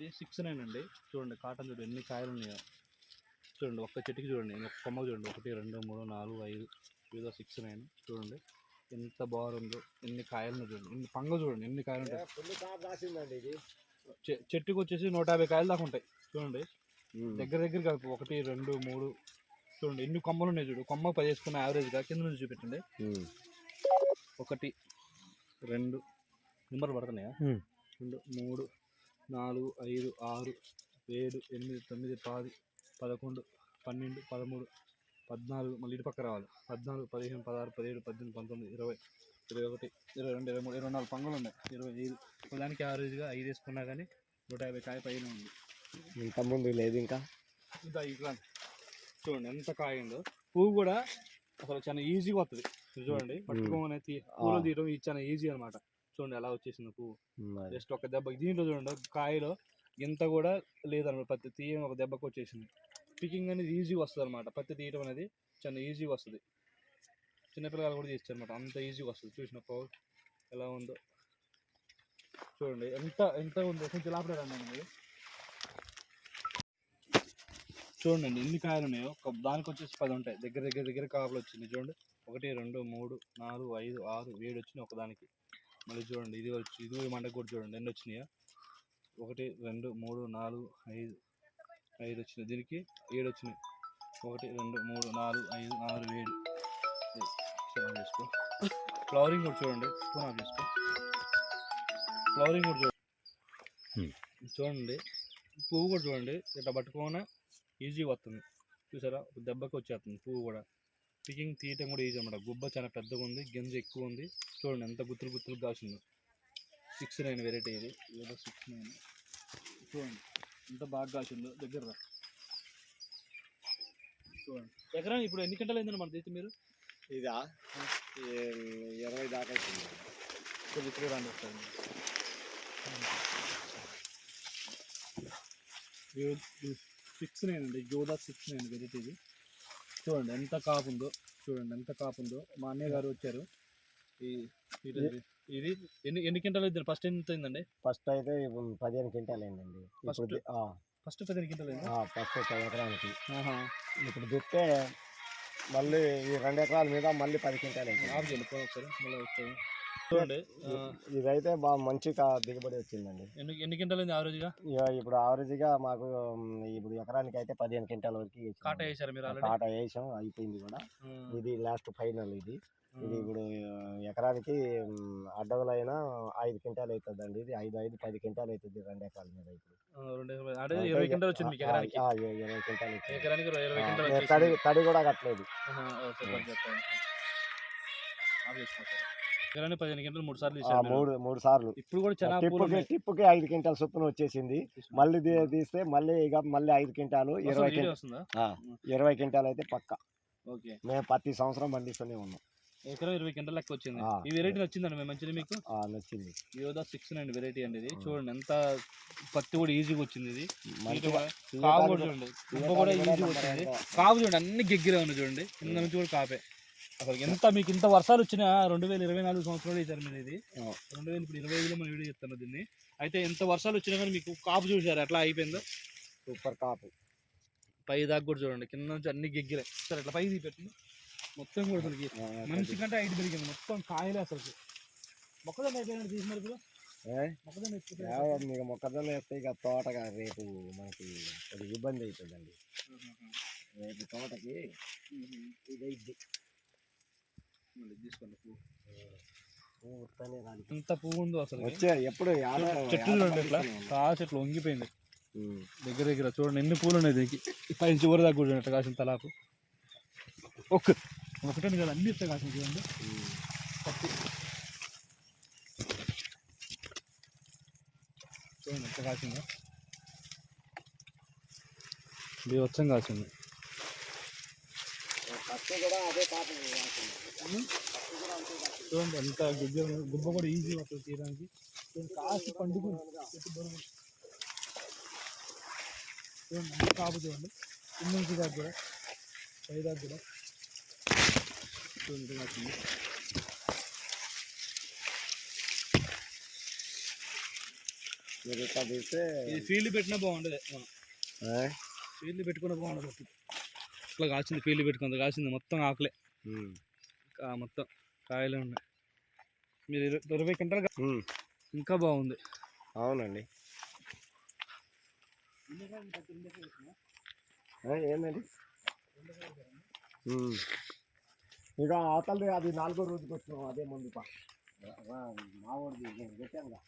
ఇది six nine అండి చూడండి కాటన్ చూడండి ఎన్ని కాయలు ఉన్నాయో చూడండి ఒక్క చెట్టుకి చూడండి ఒక్క కొమ్మకు చూడండి ఒకటి రెండు మూడు నాలుగు ఐదు ఏదో సిక్స్ నైన్. చూడండి ఎంత బాగుందో ఎన్ని కాయలు ఉన్నాయి చూడండి. ఎన్ని పంగ చూడండి ఎన్ని కాయలు ఉంటాయి ఇది. చెట్టుకి వచ్చేసి నూట యాభై కాయలు దాకా ఉంటాయి. చూడండి. దగ్గర దగ్గర కలిపి ఒకటి రెండు మూడు. చూడండి ఎన్ని కొమ్మలు ఉన్నాయి చూడు. కొమ్మ పది వేసుకున్న యావరేజ్గా కింద నుంచి చూపెట్టండి ఒకటి రెండు నెంబర్ పడుతున్నాయా. రెండు మూడు నాలుగు ఐదు ఆరు ఏడు ఎనిమిది తొమ్మిది పది పదకొండు పన్నెండు పదమూడు పద్నాలుగు మళ్ళీ ఇటు పక్క రావాలి. పద్నాలుగు పదిహేను పదహారు పదిహేడు పద్దెనిమిది పంతొమ్మిది ఇరవై ఇరవై ఒకటి ఇరవై రెండు ఇరవై మూడు ఇరవై నాలుగు పంగులు ఉన్నాయి. ఇరవై ఐదు. దానికి యావరేజ్గా ఐదు వేసుకున్నా కానీ నూట యాభై కాయ పైన ఉంది. ఇంత ముందు లేదు ఇంకా. ఇంకా ఇట్లా చూడండి ఎంత కాయ ఉందో. పువ్వు కూడా అసలు చాలా ఈజీగా వస్తుంది చూడండి. పట్టుకోమని పూలు తీయడం ఇది చాలా ఈజీ అనమాట. చూడండి ఎలా వచ్చేసింది మరి. జస్ట్ ఒక దెబ్బ దీంట్లో చూడండి కాయలో ఇంత కూడా లేదన్నమాట పత్తి తీయడం ఒక దెబ్బకి వచ్చేసింది. పికింగ్ అనేది ఈజీగా వస్తుంది అనమాట పత్తి తీయడం అనేది చాలా ఈజీగా వస్తుంది. చిన్నపిల్లలు కూడా తీస్తారు అనమాట అంత ఈజీగా వస్తుంది. చూసిన ఎలా ఉందో. చూడండి ఎంత ఎంత ఉందో కొంచెం లోపల రండి మీరు చూడండి ఎన్ని కాయలు ఉన్నాయో ఒక దానికి వచ్చేసి పది ఉంటాయి. దగ్గర దగ్గర దగ్గర కాపులు వచ్చింది. చూడండి ఒకటి రెండు మూడు నాలుగు ఐదు ఆరు ఏడు వచ్చినాయి ఒకదానికి మళ్ళీ చూడండి ఇది వచ్చి ఇది మండకి కూడా చూడండి ఎన్ని వచ్చినాయా? ఒకటి రెండు మూడు నాలుగు ఐదు ఐదు వచ్చినాయి. దీనికి ఏడు వచ్చినాయి. ఒకటి రెండు మూడు నాలుగు ఐదు ఆరు ఏడు. చేసుకో. ఫ్లవరింగ్ కూడా చూడండి స్పూన్ ఆఫ్ చేసుకో. ఫ్లవరింగ్ కూడా చూడండి. చూడండి పువ్వు కూడా చూడండి ఇట్లా పట్టుకోగానే ఈజీ వస్తుంది. చూసారా? ఒక దెబ్బకి వచ్చేస్తుంది పువ్వు కూడా. పికింగ్ తీయటం కూడా ఈజీ అన్నమాట. గుబ్బ చాలా పెద్దగా ఉంది గింజ ఎక్కువ ఉంది. చూడండి ఎంత గుత్తులు గుత్తులు కాసిందో. సిక్స్ నైన్ వెరైటీ ఇది. ఏదో సిక్స్ నైన్ చూడండి ఎంత బాగా కాసిందో. దగ్గర. చూడండి. ఎకరా ఇప్పుడు ఎన్ని గంటలు అయిందండి మన తీసి మీరు? ఇదా? ఇరవై దాకా అవుతుంది రాండి సిక్స్ నైన్ అండి జోదా సిక్స్ నైన్ వెరైటీ ఇది. చూడండి ఎంత కాపు ఉందో చూడండి ఎంత కాపు ఉందో. మా అన్నయ్య గారు వచ్చారు. ఈ ఇది- ఇది ఎన్ని ఎన్ని క్వింటాలు ఇద్దరు? ఫస్ట్ ఎంత అయిందండి? ఫస్ట్ అయితే ఇప్పుడు పదిహేను క్వింటాలు అయిందండి. ఇప్పుడు First? ది- ఆ, ఫస్ట్ పదిహేను క్వింటాలు అయిందా? ఆ, ఫస్ట్ ఒక ఎకరానికి. ఆహా. ఇప్పుడు దుక్కే మళ్ళీ ఈ రెండు ఎకరాల మీద మళ్ళీ పది క్వింటాలు అయింది. ఆఫ్ చేయండి ఫోన్ ఒకసారి. మళ్ళీ ఇదైతే బాగా మంచిగా దిగుబడి వచ్చిందండి. ఎన్ని క్వింటాలు ఇక ఇప్పుడు ఆవరేజ్గా మాకు ఇప్పుడు ఎకరానికి అయితే పదిహేను క్వింటాల వరకు. కాటా వేసారు మీరు కాటా వేసాం అయిపోయింది కూడా. ఇది లాస్ట్ ఫైనల్ ఇది. ఇది ఇప్పుడు ఎకరానికి అడ్డగలైనా ఐదు క్వింటాలు అవుతుంది అండి ఇది. ఐదు ఐదు పది క్వింటాలు అవుతుంది రెండు ఎకరాల మీద ఇప్పుడు. ఇరవై క్వింటాలు వచ్చింది ఎకరానికి. తడి కూడా కట్టలేదు. పదిహేను గంటలు మూడు సార్లు. మూడు మూడు సార్లు. ఇప్పుడు కూడా టిప్పుకి. టిప్పుకి ఐదు క్వింటాల చొప్పున వచ్చేసింది. మళ్ళీ తీస్తే మళ్ళీ ఇక మళ్ళీ ఐదు క్వింటాలు? ఇరవై ఇరవై క్వింటాలు అయితే పక్క. ఓకే. మేము ప్రతి సంవత్సరం పండిస్తూనే ఉన్నాం. ఎకరం ఇరవై గంటల లెక్క వచ్చింది. ఈ వెరైటీ నచ్చిందండి మేము మంచిది మీకు? నచ్చింది. యోదా సిక్స్ నైన్ వెరైటీ అండి ఇది. చూడండి ఎంత పత్తి కూడా ఈజీగా వచ్చింది ఇది. కాపు తీయటానికి కూడా చూడండి. కూడా ఈజీగా వచ్చింది? కాపు చూడండి అన్ని గెగ్గిరే ఉన్నాయి చూడండి. కింద నుంచి కూడా కాపే. అసలు ఎంత మీకు ఇంత వర్షాలు వచ్చినా రెండు వేల ఇరవై నాలుగు సంవత్సరాలు వేసారు మీరు ఇది. రెండు వేలు ఇప్పుడు ఇరవై ఐదులో మనం వీడియో చెప్తాను దీన్ని. అయితే ఎంత వర్షాలు వచ్చినా కానీ మీకు కాపు చూసారు ఎట్లా అయిపోయిందో? సూపర్ కాపు. పై దాకా కూడా చూడండి కింద నుంచి అన్ని గెగ్గిరే సరే ఇట్లా పై పెట్టండి మొత్తం కూడా అసలుకి మనిషి కంటే ఐదు పెరిగింది మొత్తం కాయలే అసలు మొక్కజొన్న అయిపోయినట్టు తీసి మరి? మొక్కజొన్న మొక్కజొన్న వేస్తే ఇక తోటగా రేపు మనకి కొద్దిగా ఇబ్బంది అవుతుందండి. రేపు తోటకి ఇదైద్ది. తీసుకోండి పువ్వు. ఉందో అసలు వచ్చే ఎప్పుడు చెట్లు ఇట్లా. కా చెట్లు వంగిపోయింది. దగ్గర దగ్గర చూడండి ఎన్ని పూలు ఉన్నాయి దీనికి? పైన చివరి దాకా కూడా ఇట్లా కాసిన తలాపు ఒక్క. ఒకటే కదా అన్ని ఇట్లా కాసిన చూడండి. పత్తి చూడండి ఎంత కాసిందో. బీవత్సం కాసింది పత్తి కూడా అదే కాపు కాసింది. పత్తి కూడా అంతే కాసింది. చూడండి ఎంత గుబ్బ గుబ్బ కూడా ఈజీ అసలు తీయడానికి. చూడండి కాసి పండుకుంది చెట్టు బరువు. చూడండి అంత కాపు చూడండి కింద నుంచి కూడా పై కూడా. చూడండి ఇది ఫీల్డ్ పెట్టినా బాగుండదు? ఫీల్డ్ పెట్టుకున్నా బాగుండదు. ఇట్లా కాసింది ఫీల్డ్ పెట్టుకుంది కాసింది మొత్తం ఆకులే. మొత్తం కాయలే ఉన్నాయి. మీరు ఇరవై క్వింటాలు. ఇంకా బాగుంది. అవునండి. ఏందండి? ఉమ్. ఇక అవతలది అది నాలుగో రోజుకి వచ్చినాం అదే మందు పా మా వాడిది నేను పెట్టానుగా